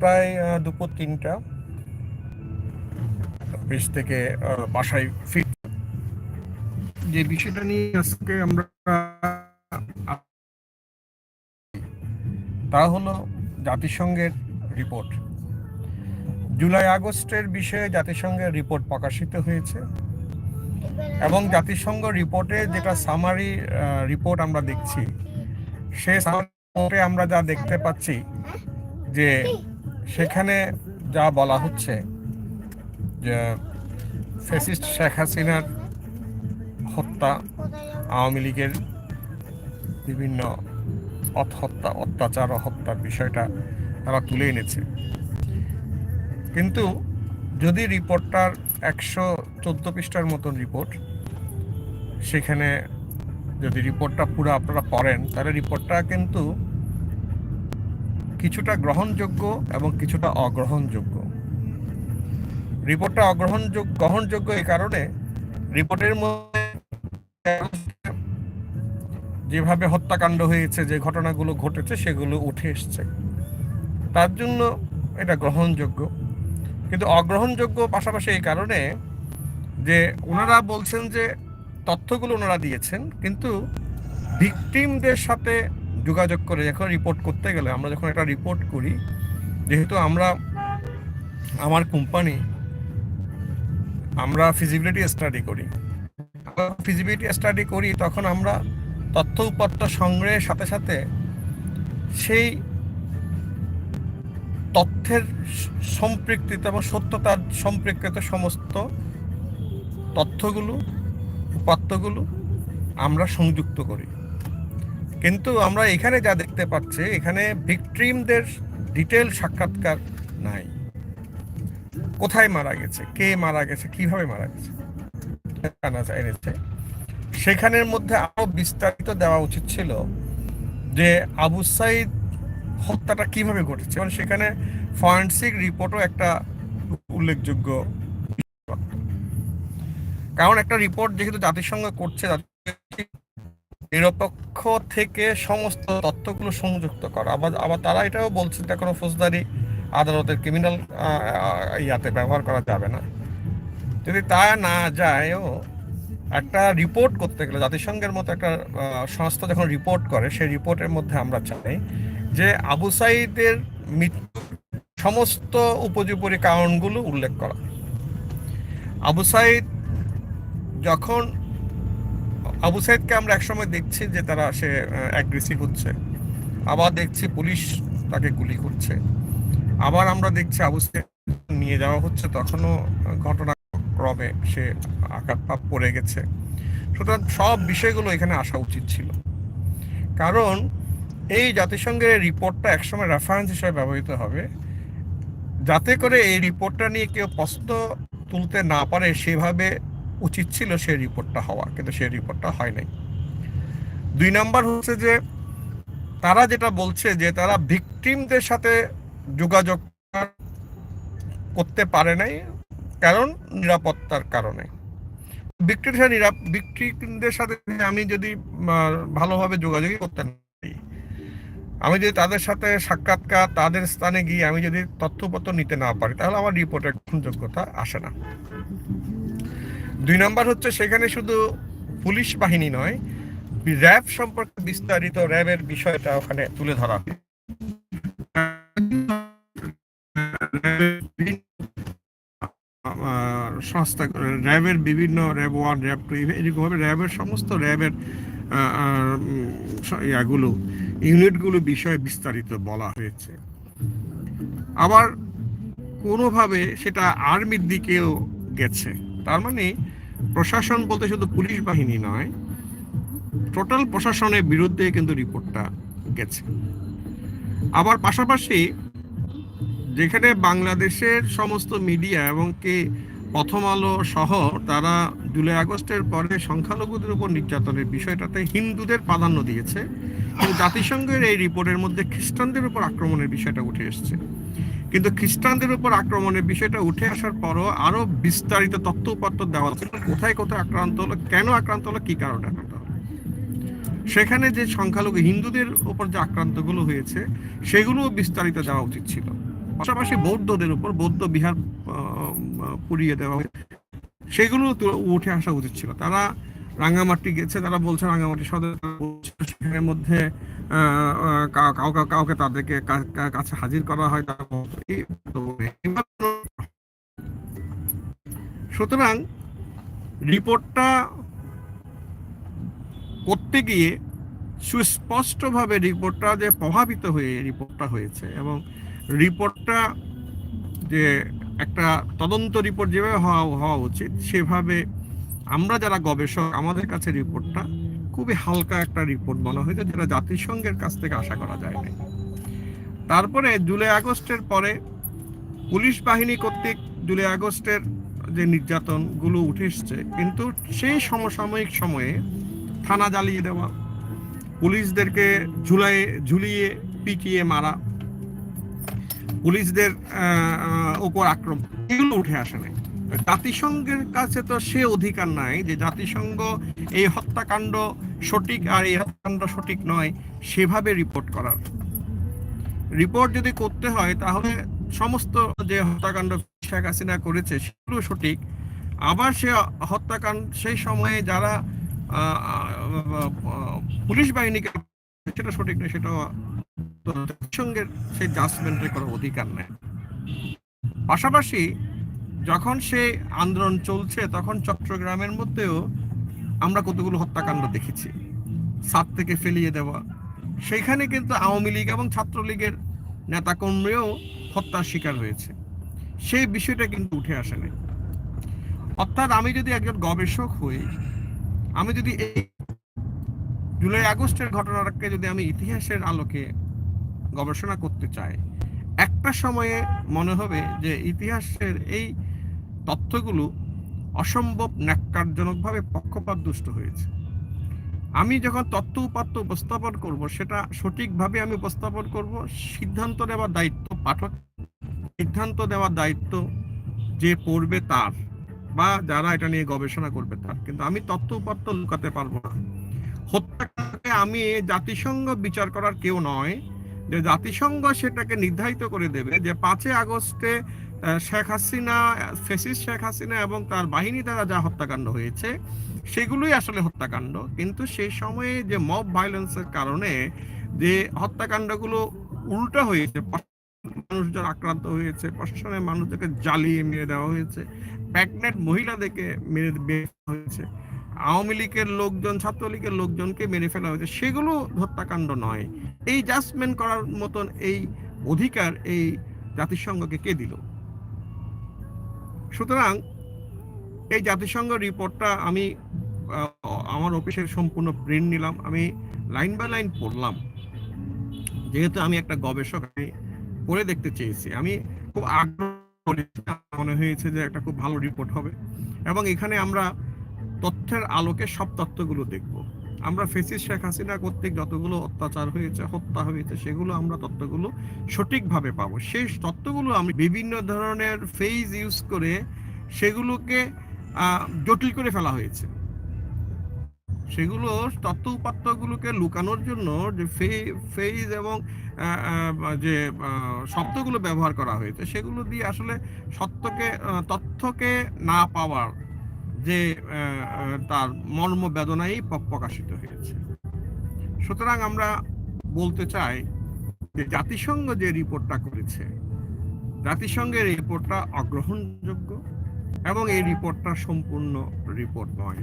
প্রায় দুপুর তিনটা। অফিস থেকে বাসায় ফির, যে বিষয়টা নিয়ে আজকে আমরা তা হলো জাতিসংঘের রিপোর্ট। জুলাই আগস্টের বিষয়ে জাতিসংঘের রিপোর্ট প্রকাশিত হয়েছে এবং জাতিসংঘ রিপোর্টে যেটা সামারি রিপোর্ট আমরা দেখছি, সে রিপোর্টে আমরা যা দেখতে পাচ্ছি যে সেখানে যা বলা হচ্ছে যে ফেসিস্ট শেখ হাসিনার হত্যা, আওয়ামী লীগের বিভিন্ন হত্যা অত্যাচার হত্যার বিষয়টা তারা তুলে এনেছে। কিন্তু যদি রিপোর্টটার একশো চোদ্দ পৃষ্ঠার মতন রিপোর্ট, সেখানে যদি রিপোর্টটা পুরো আপনারা পড়েন, তাহলে রিপোর্টটা কিন্তু কিছুটা গ্রহণযোগ্য এবং কিছুটা অগ্রহণযোগ্য। রিপোর্টটা অগ্রহণযোগ্য গ্রহণযোগ্য এই কারণে রিপোর্টের মধ্যে যেভাবে হত্যাকাণ্ড হয়েছে, যে ঘটনাগুলো ঘটেছে, সেগুলো উঠে এসছে। তার জন্য এটা গ্রহণযোগ্য। কিন্তু অগ্রহণযোগ্য পাশাপাশি এই কারণে যে ওনারা বলছেন যে তথ্যগুলো ওনারা দিয়েছেন, কিন্তু ভিকটিমদের সাথে যোগাযোগ করে যখন রিপোর্ট করতে গেলে আমরা যখন একটা রিপোর্ট করি, যেহেতু আমরা, আমার কোম্পানি আমরা ফিজিবিলিটি স্টাডি করি। ফিজিবিলিটি স্টাডি করি, তখন আমরা তথ্য উপাত্ত সংগ্রহের সাথে সাথে সেই তথ্যের সম্পৃক্ত এবং সত্যতার সম্পৃক্ত সমস্ত তথ্যগুলো, উপাত্তগুলো আমরা সংযুক্ত করি। কিন্তু আমরা এখানে যা দেখতে পাচ্ছি, এখানে ভিকট্রিমদের ডিটেল সাক্ষাৎকার নাই। কোথায় মারা গেছে? কে মারা গেছে? কীভাবে মারা গেছে? এনেছে সেখানের মধ্যে আরও বিস্তারিত দেওয়া উচিত ছিল যে আবু সাইদ হত্যাটা কীভাবে ঘটেছে। মানে সেখানে ফরেন্সিক রিপোর্টও একটা উল্লেখযোগ্য কারণ একটা রিপোর্ট যেহেতু জাতিসংঘ করছে নিরপেক্ষ থেকে সমস্ত তথ্যগুলো সংযুক্ত করা। আবার আবার তারা এটাও বলছে যে কোনো ফৌজদারি আদালতের ক্রিমিনাল ইয়াতে ব্যবহার করা যাবে না। যদি তা না যায়ও, একটা রিপোর্ট করতে গেলে, জাতিসংঘের মতো একটা সংস্থা যখন রিপোর্ট করে, সেই রিপোর্টের মধ্যে আমরা চাই যে আবু সাইদের মৃত্যু সমস্ত উপযোগী কারণগুলো উল্লেখ করা। আবু সাইদ যখন আবু সাইদকে আমরা একসময় দেখছি যে তারা সে অ্যাগ্রেসিভ হচ্ছে। আবার দেখছি পুলিশ তাকে গুলি করছে। আবার আমরা দেখছি আবু সাইদ নিয়ে যাওয়া হচ্ছে। তখনও ঘটনাক্রমে সে আঘাত পাপ পড়ে গেছে। সুতরাং সব বিষয়গুলো এখানে আসা উচিত ছিল। কারণ এই জাতিসংঘের রিপোর্টটা একসময় রেফারেন্স হিসেবে ব্যবহৃত হবে। যাতে করে এই রিপোর্টটা নিয়ে কেউ প্রশ্ন তুলতে না পারে, সেভাবে উচিত ছিল সেই রিপোর্টটা হওয়া কিন্তু সেই রিপোর্টটা হয় নাই। দুই নাম্বার হচ্ছে যে, তারা যেটা বলছে যে, তারা ভিকটিমদের সাথে যোগাযোগ করতে পারে নাই কারণ নিরাপত্তার কারণে। ভিক্টিমদের ভিক্টিমদের সাথে আমি যদি ভালোভাবে যোগাযোগই করতে পারি, আমি যদি তাদের সাথে সাক্ষাৎকার, তাদের স্থানে গিয়ে আমি যদি তথ্যপত্র নিতে না পারি, তাহলে আমার রিপোর্টের গ্রহণযোগ্যতা আসে না। দুই নম্বর হচ্ছে সেখানে শুধু পুলিশ বাহিনী নয়, র্যাব সম্পর্কে বিস্তারিত র্যাবের বিষয়টা ওখানে তুলে ধরা সংস্থা, র্যাবের বিভিন্ন র্যাব ওয়ান র্যাব টু, এরকমভাবে র্যাবের সমস্ত র্যাবের ইয়াগুলো, ইউনিটগুলো বিষয়ে বিস্তারিত বলা হয়েছে। আবার কোনোভাবে সেটা আর্মির দিকেও গেছে। তার মানে প্রশাসন বলতে শুধু পুলিশ বাহিনী নয়, টোটাল প্রশাসনের বিরুদ্ধে কিন্তু রিপোর্টটা গেছে। আবার পাশাপাশি যেখানে বাংলাদেশের সমস্ত মিডিয়া এবং কি প্রথম আলো সহ তারা জুলাই আগস্টের পরে সংখ্যালঘুদের উপর নির্যাতনের বিষয়টাতে হিন্দুদের প্রাধান্য দিয়েছে জাতিসংঘের এই রিপোর্টের মধ্যে খ্রিস্টানদের উপর আক্রমণের বিষয়টা উঠে এসছে। কিন্তু খ্রিস্টানদের উপর আক্রমণের বিষয়টা উঠে আসার পরও আরও বিস্তারিত তথ্য উপাত্ত দেওয়া ছিল কোথায় কোথায় আক্রান্ত হলো, কেন আক্রান্ত হলো, কি কারণে আক্রান্ত হলো? সেখানে যে সংখ্যালঘু হিন্দুদের উপর যে আক্রান্তগুলো হয়েছে সেগুলো বিস্তারিত দেওয়া উচিত ছিল। পাশাপাশি বৌদ্ধদের উপর, বৌদ্ধ বিহার পুড়িয়ে দেওয়া সেগুলো উঠে আসা উচিত ছিল। তারা রাঙ্গামাটি গেছে, তারা বলছে রাঙ্গামাটি সদর মধ্যে কাউকে কাউকে তাদেরকে কাছে হাজির করা হয় সুতরাং রিপোর্টটা করতে গিয়ে সুস্পষ্টভাবে রিপোর্টটা যে প্রভাবিত হয়ে রিপোর্টটা হয়েছে এবং রিপোর্টটা যে একটা তদন্ত রিপোর্ট যেভাবে হওয়া হওয়া উচিত, সেভাবে আমরা যারা গবেষক, আমাদের কাছে রিপোর্টটা খুবই হালকা একটা রিপোর্ট মনে হয়েছে যেটা জাতিসংঘের কাছ থেকে আশা করা যায় না তারপরে জুলাই আগস্টের পরে পুলিশ বাহিনী কর্তৃক জুলাই আগস্টের যে নির্যাতনগুলো উঠে এসছে, কিন্তু সেই সমসাময়িক সময়ে থানা জ্বালিয়ে দেওয়া, পুলিশদেরকে ঝুলাই, ঝুলিয়ে, পিটিয়ে মারা, পুলিশদের উপর আক্রমণ, এগুলো উঠে আসে নাই। জাতিসংঘের কাছে তো সে অধিকার নাই যে জাতিসংঘ এই হত্যাকাণ্ড সঠিক আর এই হত্যাকাণ্ড সঠিক নয়, সেভাবে রিপোর্ট করার। রিপোর্ট যদি করতে হয়, তাহলে সমস্ত যে হত্যাকাণ্ড শেখ হাসিনা করেছে, সেগুলো সঠিক। আবার সে হত্যাকাণ্ড, সেই সময়ে যারা পুলিশ বাহিনীকে, সেটা সঠিক নয়, সেটা জাতিসংঘের সেই জাজমেন্টের কোনো অধিকার নেই। পাশাপাশি যখন সে আন্দোলন চলছে, তখন চট্টগ্রামের মধ্যেও আমরা কতগুলো হত্যাকাণ্ড দেখেছি। সাত থেকে ফেলিয়ে দেওয়া। সেইখানে কিন্তু আওয়ামী লীগ এবং ছাত্রলীগের নেতাকর্মীও হত্যার শিকার হয়েছে। সেই বিষয়টা কিন্তু উঠে আসে নাই। অর্থাৎ আমি যদি একজন গবেষক হই, আমি যদি এই জুলাই আগস্টের ঘটনাটাকে যদি আমি ইতিহাসের আলোকে গবেষণা করতে চাই, একটা সময়ে মনে হবে যে ইতিহাসের এই তথ্যগুলো অসম্ভব ন্যাক্কারজনকভাবে পক্ষপাত দুষ্ট হয়েছে। আমি যখন তথ্য উপাত্ত উপস্থাপন করব, সেটা সঠিকভাবে আমি উপস্থাপন করব, সিদ্ধান্ত নেওয়ার দায়িত্ব পাঠক, সিদ্ধান্ত দেওয়ার দায়িত্ব যে পড়বে তার বা যারা এটা নিয়ে গবেষণা করবে তার। কিন্তু আমি তথ্য উপাত্ত লুকাতে পারব না। হত্যাকাণ্ডকে আমি জাতিসংঘ বিচার করার কেউ নয় যে জাতিসংঘ সেটাকে নির্ধারিত করে দেবে যে পাঁচই আগস্টে শেখ হাসিনা ফেসিস শেখ হাসিনা এবং তার বাহিনী দ্বারা যা হত্যাকাণ্ড হয়েছে, সেগুলোই আসলে হত্যাকাণ্ড। কিন্তু সেই সময়ে যে মব ভায়োলেন্সের কারণে যে হত্যাকাণ্ডগুলো উল্টা হয়েছে মানুষজন আক্রান্ত হয়েছে, প্রশাসনের মানুষদেরকে জ্বালিয়ে মেরে দেওয়া হয়েছে প্রেগনেন্ট মহিলাদেরকে মেরে হয়েছে আওয়ামী লীগের লোকজন, ছাত্রলীগের লোকজনকে মেরে ফেলা হয়েছে। সেগুলো হত্যাকাণ্ড নয়। এই জাজমেন্ট করার মতন এই অধিকার এই জাতিসংঘকে কে দিল? সুতরাং এই জাতিসংঘ রিপোর্টটা আমি আমার অফিসের সম্পূর্ণ প্রিন্ট নিলাম। আমি লাইন বাই লাইন পড়লাম। যেহেতু আমি একটা গবেষক, আমি পড়ে দেখতে চেয়েছি। আমি খুব আগ্রহ মনে হয়েছে যে একটা খুব ভালো রিপোর্ট হবে। এবং এখানে আমরা তথ্যের আলোকে সব তথ্যগুলো দেখব। আমরা ফেসিস শেখ হাসিনা কর্তৃক যতগুলো অত্যাচার হয়েছে, হত্যা হয়েছে, সেগুলো আমরা তথ্যগুলো সঠিকভাবে পাবো। সেই তথ্যগুলো আমি বিভিন্ন ধরনের ফেজ ইউজ করে সেগুলোকে জটিল করে ফেলা হয়েছে। সেগুলো তথ্য উপাত্তগুলোকে লুকানোর জন্য যে ফেজ এবং যে শব্দগুলো ব্যবহার করা হয়েছে, সেগুলো দিয়ে আসলে সত্যকে তথ্যকে না পাওয়ার যে তার মর্ম বেদনাই প্রকাশিত হয়েছে। সুতরাং আমরা বলতে চাই যে জাতিসংঘ যে রিপোর্টটা করেছে, জাতিসংঘের রিপোর্টটা অগ্রহণযোগ্য এবং এই রিপোর্টটা সম্পূর্ণ রিপোর্ট নয়।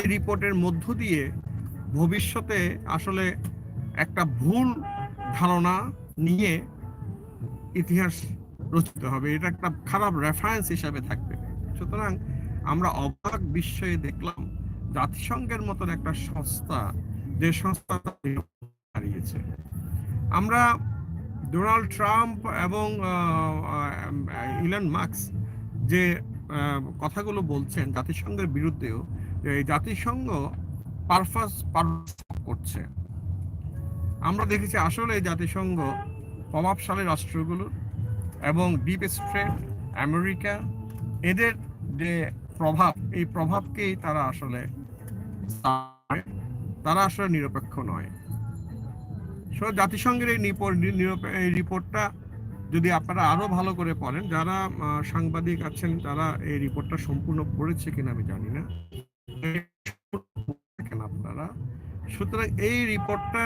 এই রিপোর্টের মধ্য দিয়ে ভবিষ্যতে আসলে একটা ভুল ধারণা নিয়ে ইতিহাস রচিত হবে। এটা একটা খারাপ রেফারেন্স হিসাবে থাকবে। সুতরাং আমরা অবাক বিস্ময়ে দেখলাম জাতিসংঘের মতন একটা সংস্থা যে সংস্থা হারিয়েছে। আমরা ডোনাল্ড ট্রাম্প এবং ইলন মার্কস যে কথাগুলো বলছেন জাতিসংঘের বিরুদ্ধেও এই জাতিসংঘ পারপাস করছে। আমরা দেখেছি আসলে জাতিসংঘ প্রভাবশালী রাষ্ট্রগুলো এবং ডিপ স্টেট আমেরিকা, এদের যে প্রভাব, এই প্রভাবকেই তারা আসলে তারা আসলে নিরপেক্ষ নয়। জাতিসংঘের এই রিপোর্টটা যদি আপনারা আরও ভালো করে পড়েন, যারা সাংবাদিক আছেন, তারা এই রিপোর্টটা সম্পূর্ণ পড়েছে কিনা আমি জানি না। আপনারা? সুতরাং এই রিপোর্টটা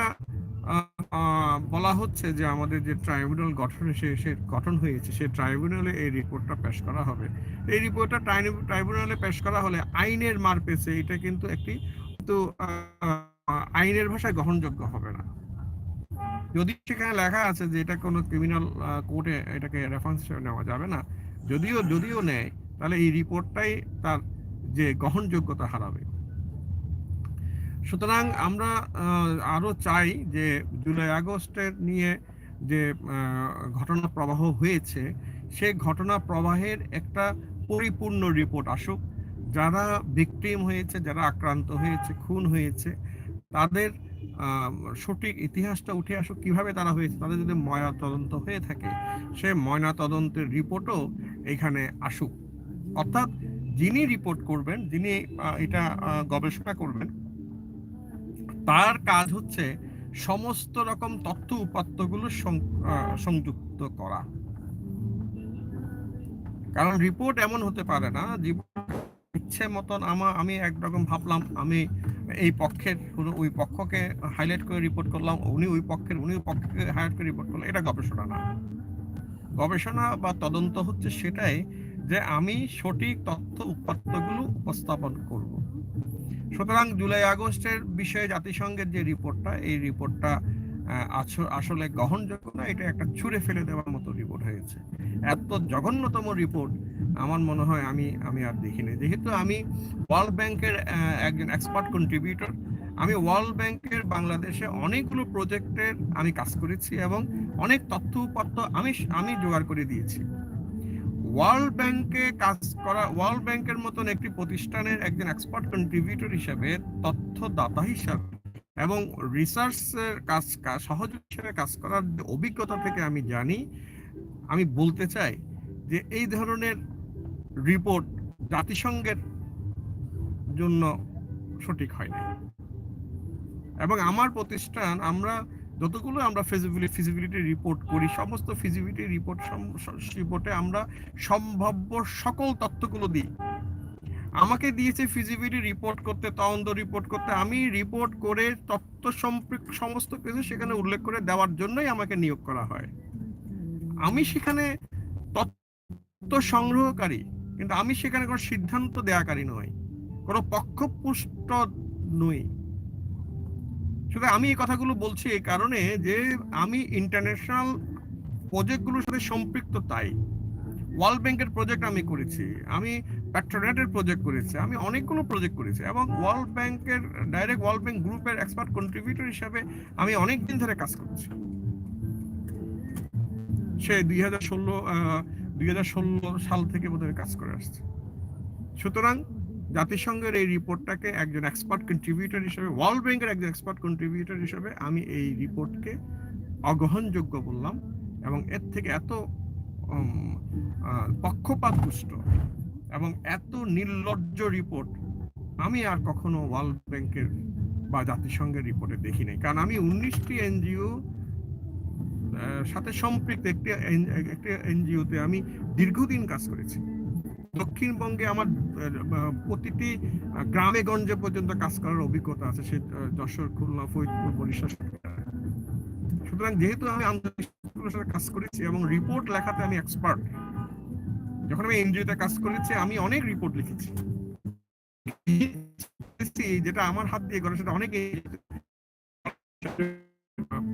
বলা হচ্ছে যে আমাদের যে ট্রাইব্যুনাল গঠন, সে সে গঠন হয়েছে সেই ট্রাইব্যুনালে এই রিপোর্টটা পেশ করা হবে। এই রিপোর্টটা ট্রাইব্যুনালে পেশ করা হলে আইনের মার পেছে, এটা কিন্তু একটি তো আইনের ভাষায় গ্রহণযোগ্য হবে না। যদি সেখানে লেখা আছে যে এটা কোনো ক্রিমিনাল কোর্টে এটাকে রেফারেন্স হিসেবে নেওয়া যাবে না, যদিও যদিও নেয়, তাহলে এই রিপোর্টটাই তার যে গ্রহণযোগ্যতা হারাবে। সুতরাং আমরা আরও চাই যে জুলাই আগস্টের নিয়ে যে ঘটনা প্রবাহ হয়েছে, সে ঘটনা প্রবাহের একটা পরিপূর্ণ রিপোর্ট আসুক। যারা ভিকটিম হয়েছে, যারা আক্রান্ত হয়েছে, খুন হয়েছে, তাদের সঠিক ইতিহাসটা উঠে আসুক, কীভাবে তারা হয়েছে, তাদের যদি ময়না তদন্ত হয়ে থাকে, সে ময়না তদন্তের রিপোর্টও এখানে আসুক। অর্থাৎ যিনি রিপোর্ট করবেন, যিনি এটা গবেষণা করবেন তার কাজ হচ্ছে সমস্ত রকম তথ্য উপাত্তগুলো সংযুক্ত করা। কারণ রিপোর্ট এমন হতে পারে না ইচ্ছে মতন আমা, আমি একরকম ভাবলাম, আমি এই পক্ষের কোনো ওই পক্ষকে হাইলাইট করে রিপোর্ট করলাম, উনি ওই পক্ষের, উনি ওই পক্ষকে হাইলাইট করে রিপোর্ট করলাম, এটা গবেষণা না। গবেষণা বা তদন্ত হচ্ছে সেটাই যে আমি সঠিক তথ্য উপাত্তগুলো উপস্থাপন করব। সুতরাং জুলাই আগস্টের বিষয়ে জাতিসংঘের যে রিপোর্টটা, এই রিপোর্টটা আসলে গ্রহণযোগ্য না এটা একটা ছুঁড়ে ফেলে দেওয়ার মতো রিপোর্ট হয়েছে। এত জঘন্যতম রিপোর্ট, আমার মনে হয় আমি আমি আর দেখিনি। যেহেতু আমি ওয়ার্ল্ড ব্যাংকের একজন এক্সপার্ট কন্ট্রিবিউটর, আমি ওয়ার্ল্ড ব্যাংকের বাংলাদেশে অনেকগুলো প্রজেক্টের আমি কাজ করেছি এবং অনেক তথ্য উপাত্ত আমি আমি জোগাড় করে দিয়েছি। ওয়ার্ল্ড ব্যাংকে কাজ করা, ওয়ার্ল্ড ব্যাংকের মতন একটি প্রতিষ্ঠানের একজন এক্সপার্ট কন্ট্রিবিউটর হিসেবে, তথ্যদাতা হিসাবে এবং রিসার্চের কাজ সহযোগী হিসেবে কাজ করার অভিজ্ঞতা থেকে আমি জানি, আমি বলতে চাই যে এই ধরনের রিপোর্ট জাতিসংঘের জন্য সঠিক হয় না এবং আমার প্রতিষ্ঠান, আমরা যতগুলো আমরা ফিজিবিলিটি ফিজিবিলিটি রিপোর্ট করি, সমস্ত ফিজিবিলিটি রিপোর্ট রিপোর্টে আমরা সম্ভাব্য সকল তথ্যগুলো দিই। আমাকে দিয়েছে ফিজিবিলিটি রিপোর্ট করতে, তদন্ত রিপোর্ট করতে। আমি রিপোর্ট করে তথ্য সম্পৃক্ত সমস্ত কিছু সেখানে উল্লেখ করে দেওয়ার জন্যই আমাকে নিয়োগ করা হয়। আমি সেখানে তথ্য সংগ্রহকারী, কিন্তু আমি সেখানে কোনো সিদ্ধান্ত দেয়াকারী নই। কোনো পক্ষপুষ্ট নই। শুধু আমি এই কথাগুলো বলছি এই কারণে যে আমি ইন্টারন্যাশনাল প্রজেক্টগুলোর সাথে সম্পৃক্ত তাই। ওয়ার্ল্ড ব্যাংকের প্রজেক্ট আমি করেছি, আমি প্যাট্রোনেটের প্রজেক্ট করেছি, আমি অনেকগুলো প্রজেক্ট করেছি এবং ওয়ার্ল্ড ব্যাংকের direct world bank group expert contributor হিসাবে আমি অনেক দিন ধরে কাজ করছি। সে দুই হাজার ষোলো দুই হাজার ষোলো সাল থেকে বোধহয় কাজ করে আসছে। সুতরাং জাতিসংঘের এই রিপোর্টটাকে একজন এক্সপার্ট কন্ট্রিবিউটর হিসেবে ওয়ার্ল্ড ব্যাংকের একজন এক্সপার্ট কন্ট্রিবিউটর হিসেবে আমি এই রিপোর্টকে অগ্রহণযোগ্য বললাম এবং এর থেকে এত আহ, এবং এত নির্লজ্জ রিপোর্ট আমি আর কখনো ওয়ার্ল্ড ব্যাংকের বা জাতিসংঘের রিপোর্টে দেখি নাই। কারণ আমি উনিশটি এনজিও সাথে সম্পৃক্ত একটি একটি এনজিওতে আমি দীর্ঘদিন কাজ করেছি। দক্ষিণবঙ্গে আমার প্রতিটি গ্রামে গঞ্জে পর্যন্ত কাজ করার অভিজ্ঞতা আছে সে যশোর, খুলনা, ফরিদপুর, বরিশাল সুতরাং যেহেতু আমি আন্তর্জাতিক কাজ করেছি এবং রিপোর্ট লেখাতে আমি এক্সপার্ট যখন আমি এনজিওতে কাজ করেছি, আমি অনেক রিপোর্ট লিখেছি যেটা আমার হাত দিয়ে করে, সেটা অনেক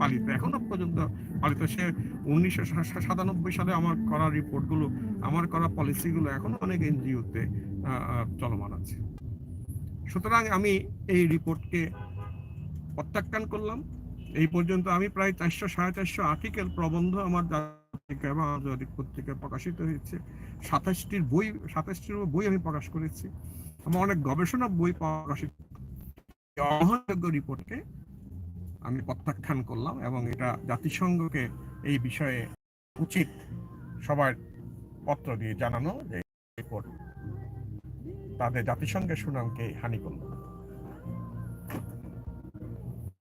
পালিত। এখনও পর্যন্ত পালিত। সে উনিশশো সাতানব্বই সালে আমার করা রিপোর্টগুলো, আমার করা পলিসিগুলো এখনও অনেক এনজিওতে চলমান আছে। সুতরাং আমি এই রিপোর্টকে প্রত্যাখ্যান করলাম। এই পর্যন্ত আমি প্রায় চারশো, সাড়ে চারশো আর্টিকেল প্রবন্ধ আমার আন্তর্জাতিক পত্রিকায় প্রকাশিত হয়েছে। সাতাশটির বই সাতাশটির বই আমি প্রকাশ করেছি। আমার অনেক গবেষণা বই প্রকাশিত অগ্রহণযোগ্য রিপোর্টকে আমি প্রত্যাখ্যান করলাম এবং এটা জাতিসংঘকে এই বিষয়ে উচিত সবার পত্র দিয়ে জানানো যে তাদের জাতিসংঘের সুনামকে হানি করল।